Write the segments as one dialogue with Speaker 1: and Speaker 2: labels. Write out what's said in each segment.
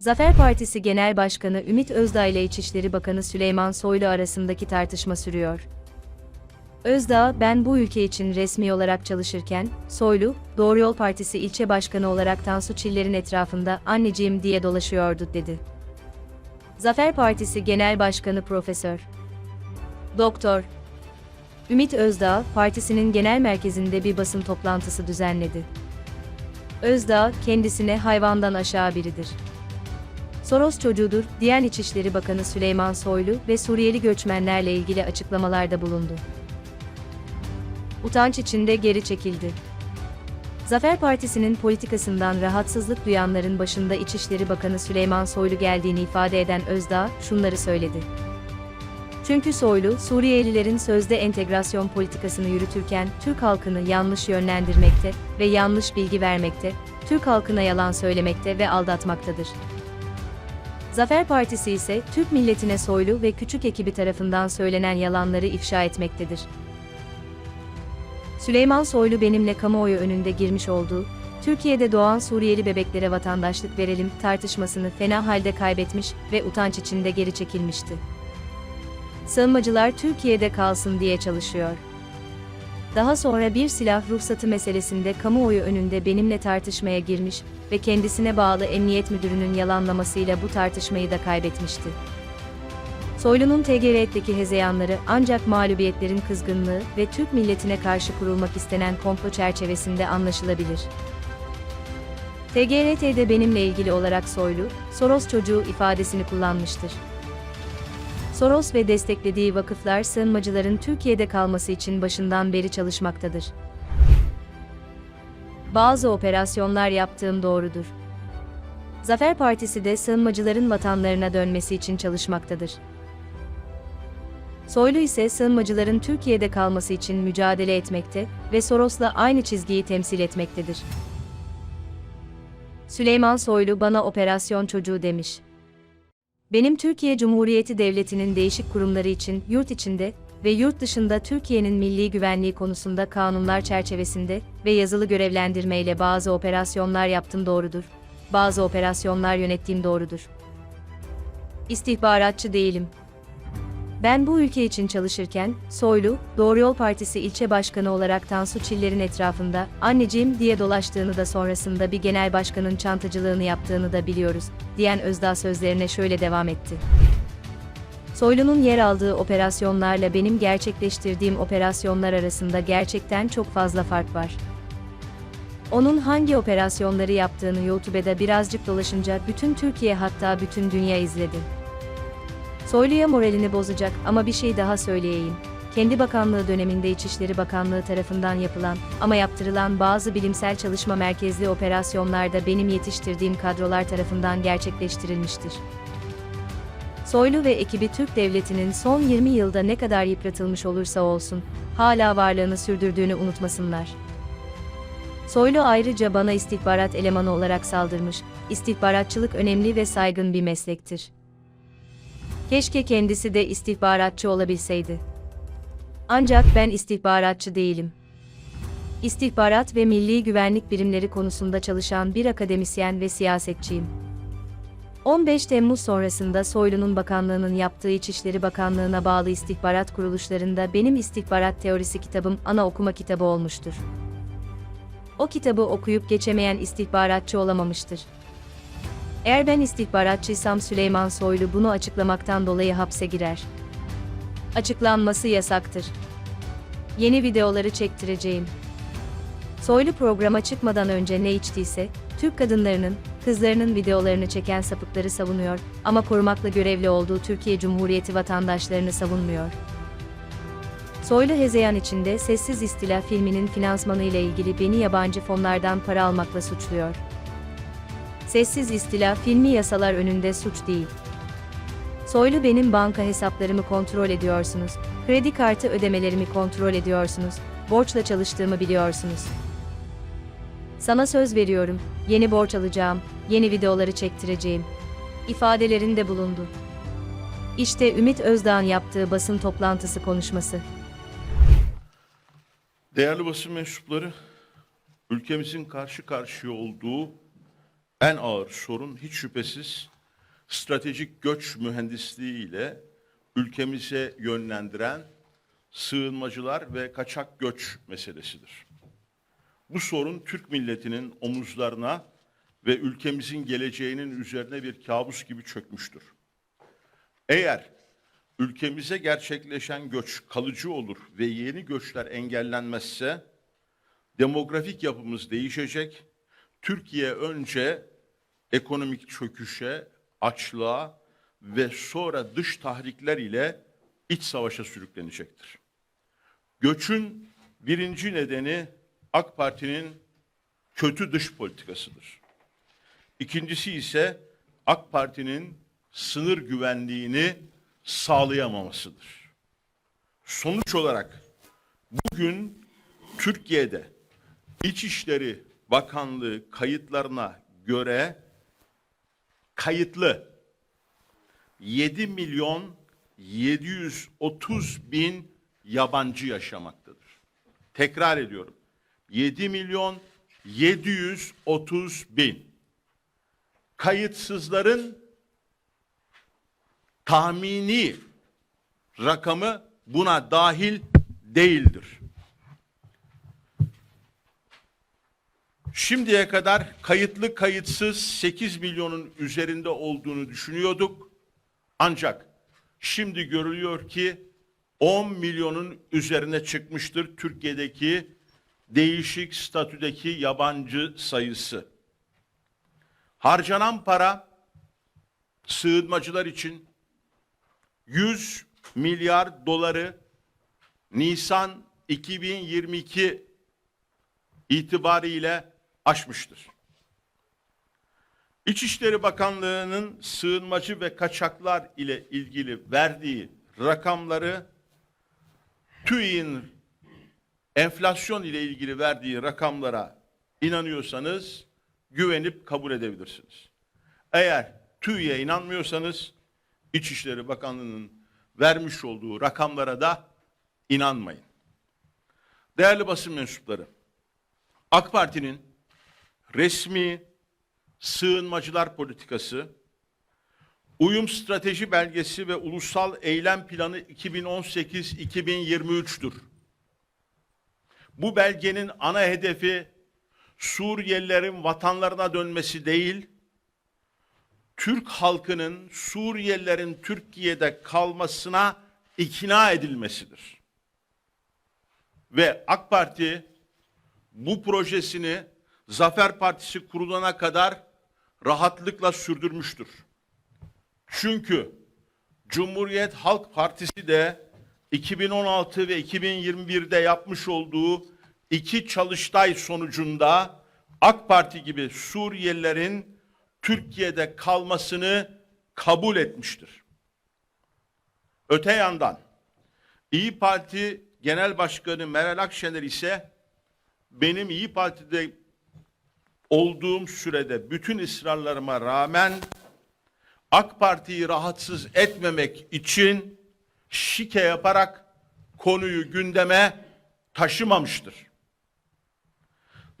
Speaker 1: Zafer Partisi Genel Başkanı Ümit Özdağ ile İçişleri Bakanı Süleyman Soylu arasındaki tartışma sürüyor. Özdağ, ben bu ülke için resmi olarak çalışırken, Soylu, Doğru Yol Partisi ilçe başkanı olarak Tansu Çiller'in etrafında anneciğim diye dolaşıyordu dedi. Zafer Partisi Genel Başkanı Profesör Doktor Ümit Özdağ, partisinin genel merkezinde bir basın toplantısı düzenledi. Özdağ, kendisine hayvandan aşağı biridir. Soros çocuğudur, diyen İçişleri Bakanı Süleyman Soylu ve Suriyeli göçmenlerle ilgili açıklamalarda bulundu. Utanç içinde geri çekildi. Zafer Partisi'nin politikasından rahatsızlık duyanların başında İçişleri Bakanı Süleyman Soylu geldiğini ifade eden Özdağ, şunları söyledi. Çünkü Soylu, Suriyelilerin sözde entegrasyon politikasını yürütürken Türk halkını yanlış yönlendirmekte ve yanlış bilgi vermekte, Türk halkına yalan söylemekte ve aldatmaktadır. Zafer Partisi ise Türk milletine Soylu ve küçük ekibi tarafından söylenen yalanları ifşa etmektedir. Süleyman Soylu benimle kamuoyu önünde girmiş olduğu, Türkiye'de doğan Suriyeli bebeklere vatandaşlık verelim tartışmasını fena halde kaybetmiş ve utanç içinde geri çekilmişti. Sığınmacılar Türkiye'de kalsın diye çalışıyor. Daha sonra bir silah ruhsatı meselesinde kamuoyu önünde benimle tartışmaya girmiş ve kendisine bağlı emniyet müdürünün yalanlamasıyla bu tartışmayı da kaybetmişti. Soylu'nun TGRT'deki hezeyanları ancak mağlubiyetlerin kızgınlığı ve Türk milletine karşı kurulmak istenen komplo çerçevesinde anlaşılabilir. TGRT'de benimle ilgili olarak Soylu, Soros çocuğu ifadesini kullanmıştır. Soros ve desteklediği vakıflar sığınmacıların Türkiye'de kalması için başından beri çalışmaktadır. Bazı operasyonlar yaptığım doğrudur. Zafer Partisi de sığınmacıların vatanlarına dönmesi için çalışmaktadır. Soylu ise sığınmacıların Türkiye'de kalması için mücadele etmekte ve Soros'la aynı çizgiyi temsil etmektedir. Süleyman Soylu bana operasyon çocuğu demiş. Benim Türkiye Cumhuriyeti Devleti'nin değişik kurumları için yurt içinde ve yurt dışında Türkiye'nin milli güvenliği konusunda kanunlar çerçevesinde ve yazılı görevlendirmeyle bazı operasyonlar yaptım doğrudur. Bazı operasyonlar yönettiğim doğrudur. İstihbaratçı değilim. Ben bu ülke için çalışırken, Soylu, Doğru Yol Partisi ilçe başkanı olarak Tansu Çiller'in etrafında, anneciğim diye dolaştığını da sonrasında bir genel başkanın çantacılığını yaptığını da biliyoruz, diyen Özdağ sözlerine şöyle devam etti. Soylu'nun yer aldığı operasyonlarla benim gerçekleştirdiğim operasyonlar arasında gerçekten çok fazla fark var. Onun hangi operasyonları yaptığını YouTube'da birazcık dolaşınca bütün Türkiye hatta bütün dünya izledi. Soylu'ya moralini bozacak ama bir şey daha söyleyeyim. Kendi bakanlığı döneminde İçişleri Bakanlığı tarafından yapılan ama yaptırılan bazı bilimsel çalışma merkezli operasyonlarda benim yetiştirdiğim kadrolar tarafından gerçekleştirilmiştir. Soylu ve ekibi Türk Devleti'nin son 20 yılda ne kadar yıpratılmış olursa olsun, hala varlığını sürdürdüğünü unutmasınlar. Soylu ayrıca bana istihbarat elemanı olarak saldırmış, istihbaratçılık önemli ve saygın bir meslektir. Keşke kendisi de istihbaratçı olabilseydi. Ancak ben istihbaratçı değilim. İstihbarat ve milli güvenlik birimleri konusunda çalışan bir akademisyen ve siyasetçiyim. 15 Temmuz sonrasında Soylu'nun bakanlığının yaptığı İçişleri Bakanlığı'na bağlı istihbarat kuruluşlarında benim istihbarat teorisi kitabım ana okuma kitabı olmuştur. O kitabı okuyup geçemeyen istihbaratçı olamamıştır. Eğer ben istihbaratçıysam Süleyman Soylu bunu açıklamaktan dolayı hapse girer. Açıklanması yasaktır. Yeni videoları çektireceğim. Soylu programa çıkmadan önce ne içtiyse, Türk kadınlarının, kızlarının videolarını çeken sapıkları savunuyor ama korumakla görevli olduğu Türkiye Cumhuriyeti vatandaşlarını savunmuyor. Soylu hezeyan içinde Sessiz İstila filminin finansmanı ile ilgili beni yabancı fonlardan para almakla suçluyor. Sessiz İstila filmi yasalar önünde suç değil. Soylu benim banka hesaplarımı kontrol ediyorsunuz, kredi kartı ödemelerimi kontrol ediyorsunuz, borçla çalıştığımı biliyorsunuz. Sana söz veriyorum, yeni borç alacağım, yeni videoları çektireceğim. İfadelerinde bulundu. İşte Ümit Özdağ'ın yaptığı basın toplantısı konuşması.
Speaker 2: Değerli basın mensupları, ülkemizin karşı karşıya olduğu en ağır sorun hiç şüphesiz stratejik göç mühendisliği ile ülkemize yönlendiren sığınmacılar ve kaçak göç meselesidir. Bu sorun Türk milletinin omuzlarına ve ülkemizin geleceğinin üzerine bir kabus gibi çökmüştür. Eğer ülkemize gerçekleşen göç kalıcı olur ve yeni göçler engellenmezse demografik yapımız değişecek. Türkiye önce ekonomik çöküşe, açlığa ve sonra dış tahrikler ile iç savaşa sürüklenecektir. Göçün birinci nedeni AK Parti'nin kötü dış politikasıdır. İkincisi ise AK Parti'nin sınır güvenliğini sağlayamamasıdır. Sonuç olarak bugün Türkiye'de İçişleri Bakanlığı kayıtlarına göre kayıtlı 7 milyon 730 bin yabancı yaşamaktadır. Tekrar ediyorum. 7 milyon 730 bin. Kayıtsızların tahmini rakamı buna dahil değildir. Şimdiye kadar kayıtlı kayıtsız 8 milyonun üzerinde olduğunu düşünüyorduk. Ancak şimdi görülüyor ki 10 milyonun üzerine çıkmıştır Türkiye'deki değişik statüdeki yabancı sayısı. Harcanan para sığınmacılar için 100 milyar doları Nisan 2022 itibariyle aşmıştır. İçişleri Bakanlığı'nın sığınmacı ve kaçaklar ile ilgili verdiği rakamları TÜİ'nin enflasyon ile ilgili verdiği rakamlara inanıyorsanız güvenip kabul edebilirsiniz. Eğer TÜİ'ye inanmıyorsanız İçişleri Bakanlığı'nın vermiş olduğu rakamlara da inanmayın. Değerli basın mensupları, AK Parti'nin resmi sığınmacılar politikası, uyum strateji belgesi ve ulusal eylem planı 2018-2023'tür. Bu belgenin ana hedefi Suriyelilerin vatanlarına dönmesi değil, Türk halkının Suriyelilerin Türkiye'de kalmasına ikna edilmesidir. Ve AK Parti bu projesini Zafer Partisi kurulana kadar rahatlıkla sürdürmüştür. Çünkü Cumhuriyet Halk Partisi de 2016 ve 2021'de yapmış olduğu iki çalıştay sonucunda AK Parti gibi Suriyelilerin Türkiye'de kalmasını kabul etmiştir. Öte yandan İyi Parti Genel Başkanı Meral Akşener ise benim İyi Parti'de olduğum sürede bütün ısrarlarıma rağmen AK Parti'yi rahatsız etmemek için şike yaparak konuyu gündeme taşımamıştır.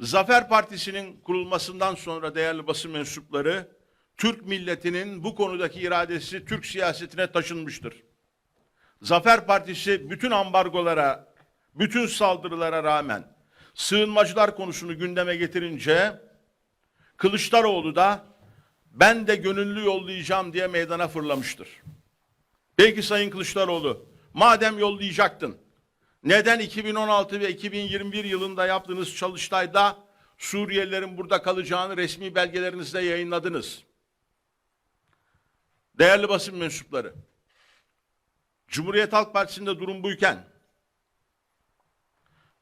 Speaker 2: Zafer Partisi'nin kurulmasından sonra değerli basın mensupları Türk milletinin bu konudaki iradesi Türk siyasetine taşınmıştır. Zafer Partisi bütün ambargolara, bütün saldırılara rağmen sığınmacılar konusunu gündeme getirince Kılıçdaroğlu da ben de gönüllü yollayacağım diye meydana fırlamıştır. Peki Sayın Kılıçdaroğlu madem yollayacaktın neden 2016 ve 2021 yılında yaptığınız çalıştayda Suriyelilerin burada kalacağını resmi belgelerinizde yayınladınız? Değerli basın mensupları, Cumhuriyet Halk Partisi'nde durum buyken,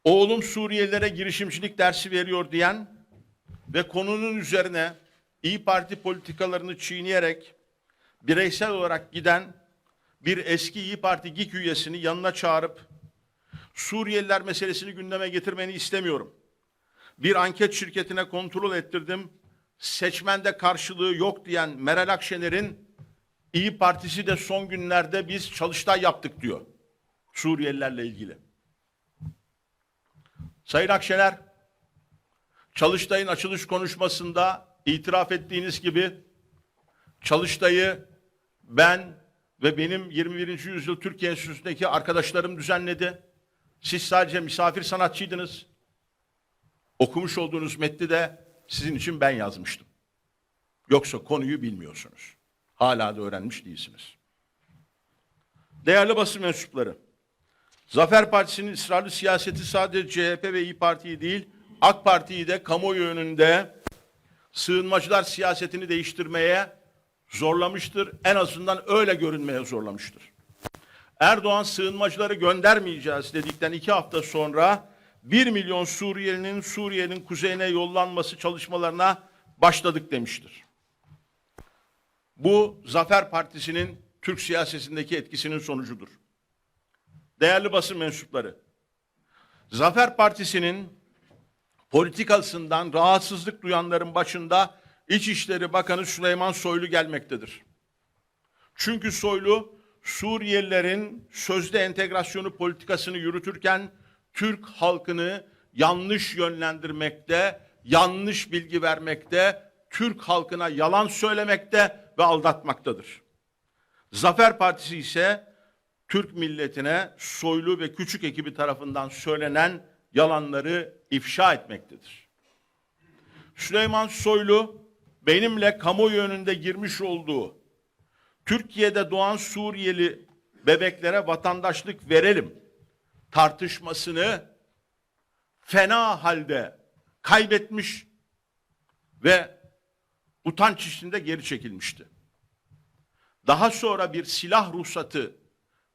Speaker 2: oğlum Suriyelilere girişimcilik dersi veriyor diyen ve konunun üzerine İyi Parti politikalarını çiğneyerek bireysel olarak giden bir eski İyi Parti GİK üyesini yanına çağırıp Suriyeliler meselesini gündeme getirmeni istemiyorum. Bir anket şirketine kontrol ettirdim. Seçmende karşılığı yok diyen Meral Akşener'in İyi Partisi de son günlerde biz çalıştay yaptık diyor. Suriyelilerle ilgili. Sayın Akşener, Çalıştay'ın açılış konuşmasında itiraf ettiğiniz gibi Çalıştay'ı ben ve benim 21. yüzyıl Türkiye Enstitüsü'ndeki arkadaşlarım düzenledi. Siz sadece misafir sanatçıydınız. Okumuş olduğunuz metni de sizin için ben yazmıştım. Yoksa konuyu bilmiyorsunuz. Hala da öğrenmiş değilsiniz. Değerli basın mensupları, Zafer Partisi'nin ısrarlı siyaseti sadece CHP ve İyi Parti'yi değil, AK Parti'yi de kamuoyu önünde sığınmacılar siyasetini değiştirmeye zorlamıştır. En azından öyle görünmeye zorlamıştır. Erdoğan sığınmacıları göndermeyeceğiz dedikten iki hafta sonra 1 milyon Suriyelinin Suriye'nin kuzeyine yollanması çalışmalarına başladık demiştir. Bu Zafer Partisi'nin Türk siyasetindeki etkisinin sonucudur. Değerli basın mensupları, Zafer Partisi'nin politikasından rahatsızlık duyanların başında İçişleri Bakanı Süleyman Soylu gelmektedir. Çünkü Soylu Suriyelilerin sözde entegrasyonu politikasını yürütürken Türk halkını yanlış yönlendirmekte, yanlış bilgi vermekte, Türk halkına yalan söylemekte ve aldatmaktadır. Zafer Partisi ise Türk milletine soylu ve küçük ekibi tarafından söylenen yalanları ifşa etmektedir. Süleyman Soylu benimle kamuoyu önünde girmiş olduğu Türkiye'de doğan Suriyeli bebeklere vatandaşlık verelim tartışmasını fena halde kaybetmiş ve utanç içinde geri çekilmişti. Daha sonra bir silah ruhsatı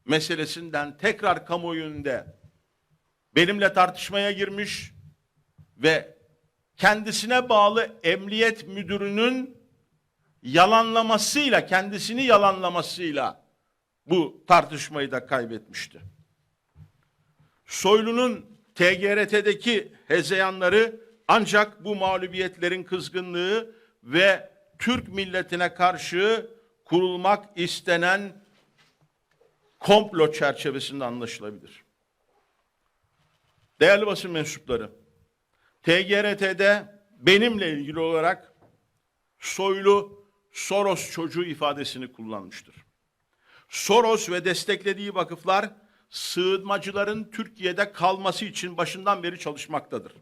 Speaker 2: meselesinden tekrar kamuoyunda benimle tartışmaya girmiş ve kendisine bağlı emniyet müdürünün yalanlamasıyla, kendisini yalanlamasıyla bu tartışmayı da kaybetmişti. Soylu'nun TGRT'deki hezeyanları ancak bu mağlubiyetlerin kızgınlığı ve Türk milletine karşı kurulmak istenen komplo çerçevesinde anlaşılabilir. Değerli basın mensupları, TGRT'de benimle ilgili olarak soylu Soros çocuğu ifadesini kullanmıştır. Soros ve desteklediği vakıflar sığınmacıların Türkiye'de kalması için başından beri çalışmaktadır.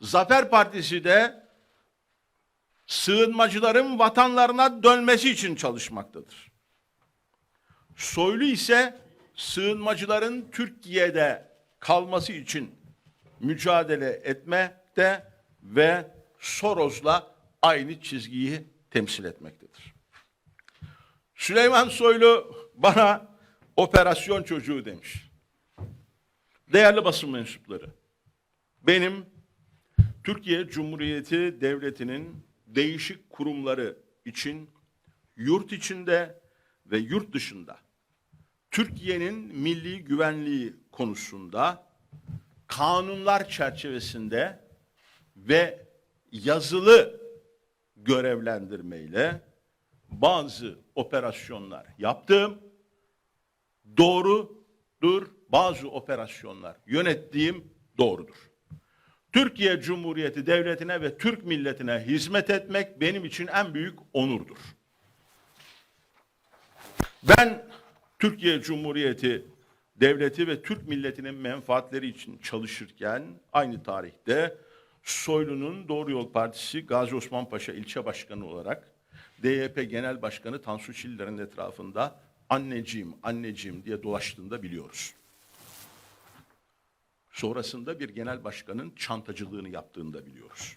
Speaker 2: Zafer Partisi de sığınmacıların vatanlarına dönmesi için çalışmaktadır. Soylu ise sığınmacıların Türkiye'de kalması için mücadele etmekte ve Soros'la aynı çizgiyi temsil etmektedir. Süleyman Soylu bana operasyon çocuğu demiş. Değerli basın mensupları, benim Türkiye Cumhuriyeti Devleti'nin değişik kurumları için yurt içinde ve yurt dışında Türkiye'nin milli güvenliği konusunda kanunlar çerçevesinde ve yazılı görevlendirmeyle bazı operasyonlar yaptım. Doğrudur. Bazı operasyonlar yönettiğim doğrudur. Türkiye Cumhuriyeti Devleti'ne ve Türk milletine hizmet etmek benim için en büyük onurdur. Ben Türkiye Cumhuriyeti Devleti ve Türk milletinin menfaatleri için çalışırken aynı tarihte Soylu'nun Doğru Yol Partisi Gazi Osman Paşa ilçe başkanı olarak DYP Genel Başkanı Tansu Çiller'in etrafında anneciğim, anneciğim diye dolaştığını da biliyoruz. Sonrasında bir genel başkanın çantacılığını yaptığını da biliyoruz.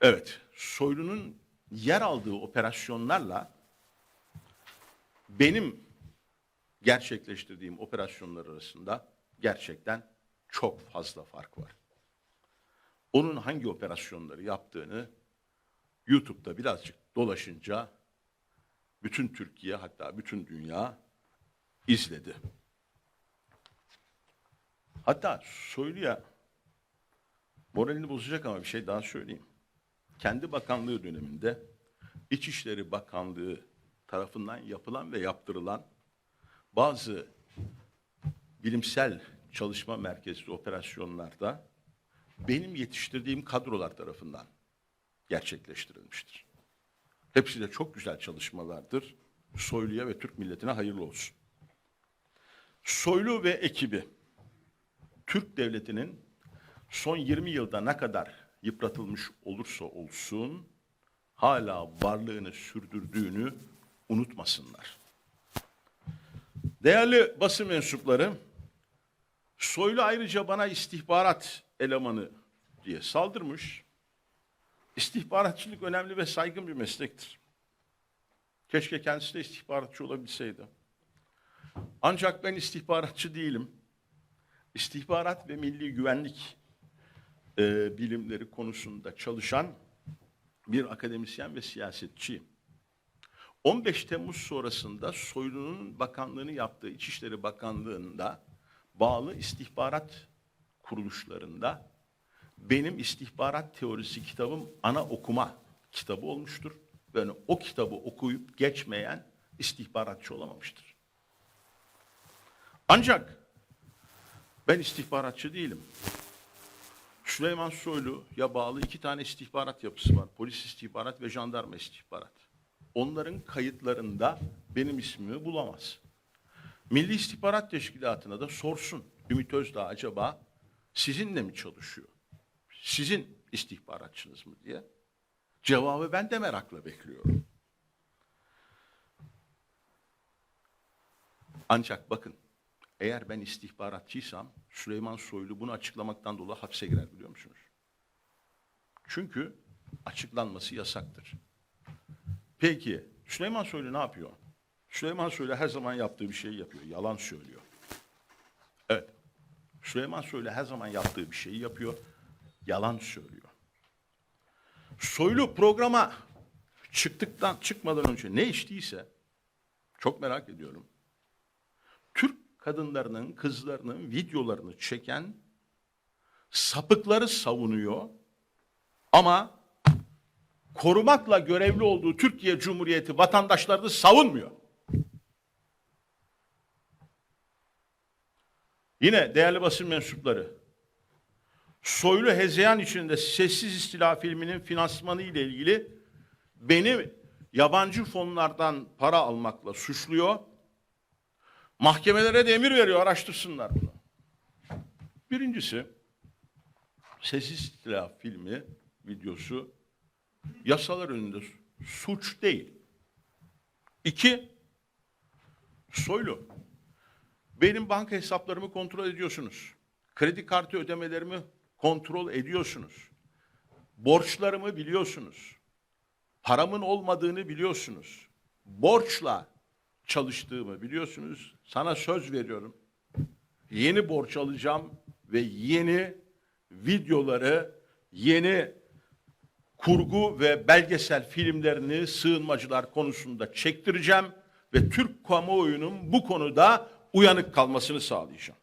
Speaker 2: Evet, Soylu'nun yer aldığı operasyonlarla benim gerçekleştirdiğim operasyonlar arasında gerçekten çok fazla fark var. Onun hangi operasyonları yaptığını YouTube'da birazcık dolaşınca bütün Türkiye hatta bütün dünya izledi. Hatta Soylu'ya moralini bozacak ama bir şey daha söyleyeyim. Kendi bakanlığı döneminde İçişleri Bakanlığı tarafından yapılan ve yaptırılan bazı bilimsel çalışma merkezli operasyonlarda benim yetiştirdiğim kadrolar tarafından gerçekleştirilmiştir. Hepsi de çok güzel çalışmalardır. Soylu'ya ve Türk milletine hayırlı olsun. Soylu ve ekibi Türk devletinin son 20 yılda ne kadar yıpratılmış olursa olsun hala varlığını sürdürdüğünü unutmasınlar. Değerli basın mensupları, Soylu ayrıca bana istihbarat elemanı diye saldırmış. İstihbaratçılık önemli ve saygın bir meslektir. Keşke kendisi de istihbaratçı olabilseydi. Ancak ben istihbaratçı değilim. İstihbarat ve milli güvenlik e, bilimleri konusunda çalışan bir akademisyen ve siyasetçiyim. 15 Temmuz sonrasında Soylu'nun bakanlığını yaptığı İçişleri Bakanlığı'nda bağlı istihbarat kuruluşlarında benim istihbarat teorisi kitabım ana okuma kitabı olmuştur. Yani o kitabı okuyup geçmeyen istihbaratçı olamamıştır. Ancak ben istihbaratçı değilim. Süleyman Soylu'ya bağlı iki tane istihbarat yapısı var. Polis istihbarat ve jandarma istihbarat. Onların kayıtlarında benim ismimi bulamaz. Milli İstihbarat Teşkilatı'na da sorsun. Ümit Özdağ acaba sizinle mi çalışıyor? Sizin istihbaratçınız mı diye. Cevabı ben de merakla bekliyorum. Ancak bakın eğer ben istihbaratçıysam Süleyman Soylu bunu açıklamaktan dolayı hapse girer biliyor musunuz? Çünkü açıklanması yasaktır. Peki Süleyman Soylu ne yapıyor? Süleyman Soylu her zaman yaptığı bir şeyi yapıyor. Yalan söylüyor. Evet. Süleyman Soylu her zaman yaptığı bir şeyi yapıyor. Yalan söylüyor. Soylu programa çıktıktan çıkmadan önce ne içtiyse çok merak ediyorum. Türk kadınlarının, kızlarının videolarını çeken sapıkları savunuyor ama korumakla görevli olduğu Türkiye Cumhuriyeti vatandaşlarını savunmuyor. Yine değerli basın mensupları, Soylu Hezeyan içinde Sessiz İstila filminin finansmanı ile ilgili beni yabancı fonlardan para almakla suçluyor. Mahkemelere de emir veriyor, araştırsınlar bunu. Birincisi, Sessiz İstila filmi, videosu yasalar önünde suç değil. İki, Soylu, benim banka hesaplarımı kontrol ediyorsunuz. Kredi kartı ödemelerimi kontrol ediyorsunuz. Borçlarımı biliyorsunuz. Paramın olmadığını biliyorsunuz. Borçla çalıştığımı biliyorsunuz. Sana söz veriyorum. Yeni borç alacağım ve yeni videoları, yeni kurgu ve belgesel filmlerini sığınmacılar konusunda çektireceğim ve Türk kamuoyunun bu konuda uyanık kalmasını sağlayacağım.